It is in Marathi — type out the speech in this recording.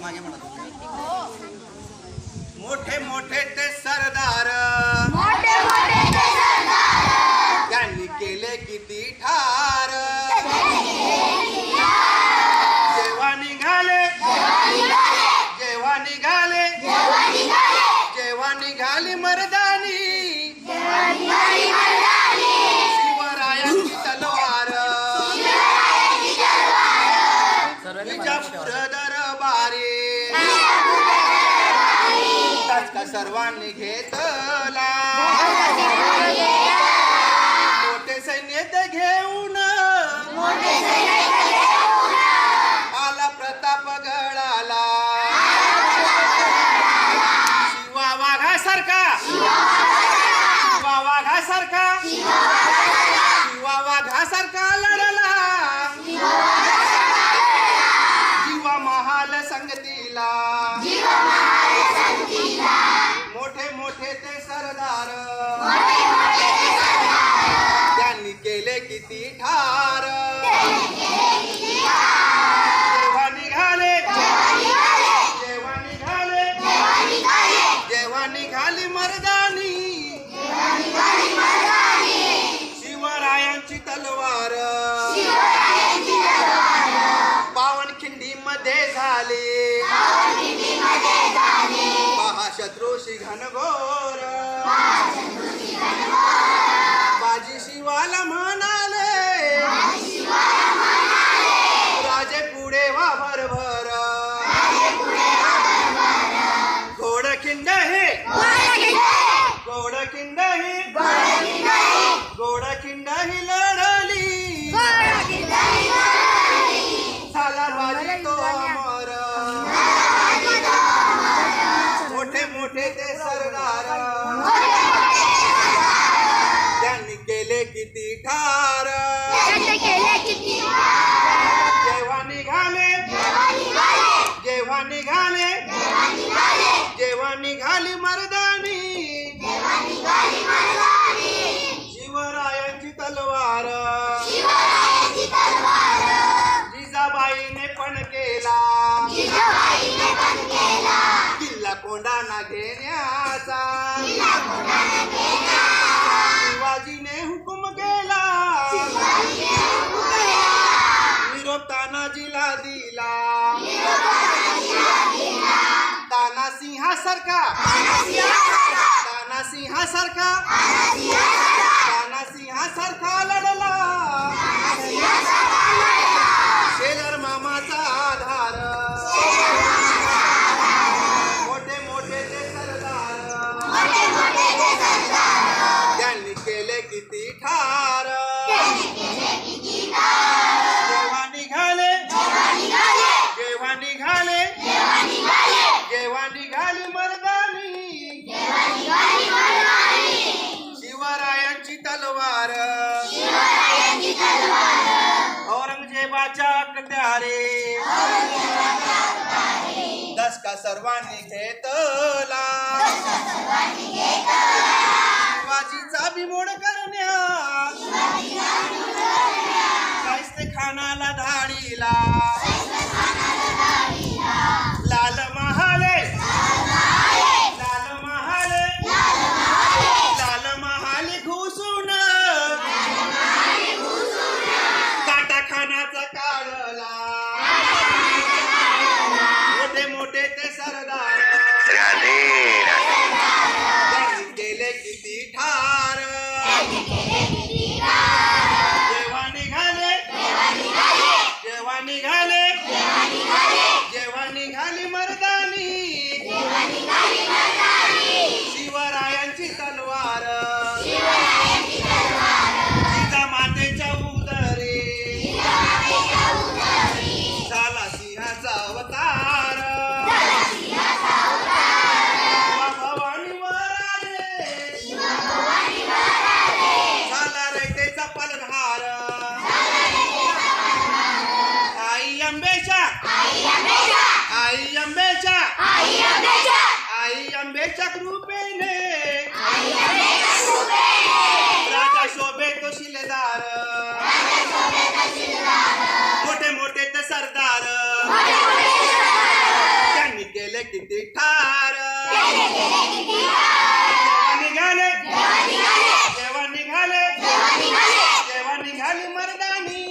मागे म्हणत तुम्ही. मोठे मोठे आता सर्वांनी घेतला. मोठे सैन्य ते घेऊन. आला प्रताप गडाला. शिवा वाघासारखा. शिवा वाघासारखा. शिवा वाघासारखा लढला. शिवा महाल संगतीला मोठे मोठे ते सरदार त्यांनी केले किती जेव्हा निघाले जेव्हा निघाले जेव्हा निघाली मर्दानी शिवरायांची तलवार. पावनखिंडी मध्ये झाली. पहा शत्रूशी घनघोर बाजी शिवाला म्हणाले घेण्याचा शिवाजीने हुकुम केला। निरोप तानाजीला दिला। तानासिंहासारखा। तानासिंहासारखा। औरंगजेबाच्या अकत्यारे दस का सर्वांनी घेतला. शिवाजीचा बिमोड करण्या खानाला धाडीला. रूपेने राजा शोभे तो शिलेदार मोठे मोठे ते सरदार किती ठार. जेव्हा निघाले जेव्हा निघाले जेव्हा निघाले मर्दानी.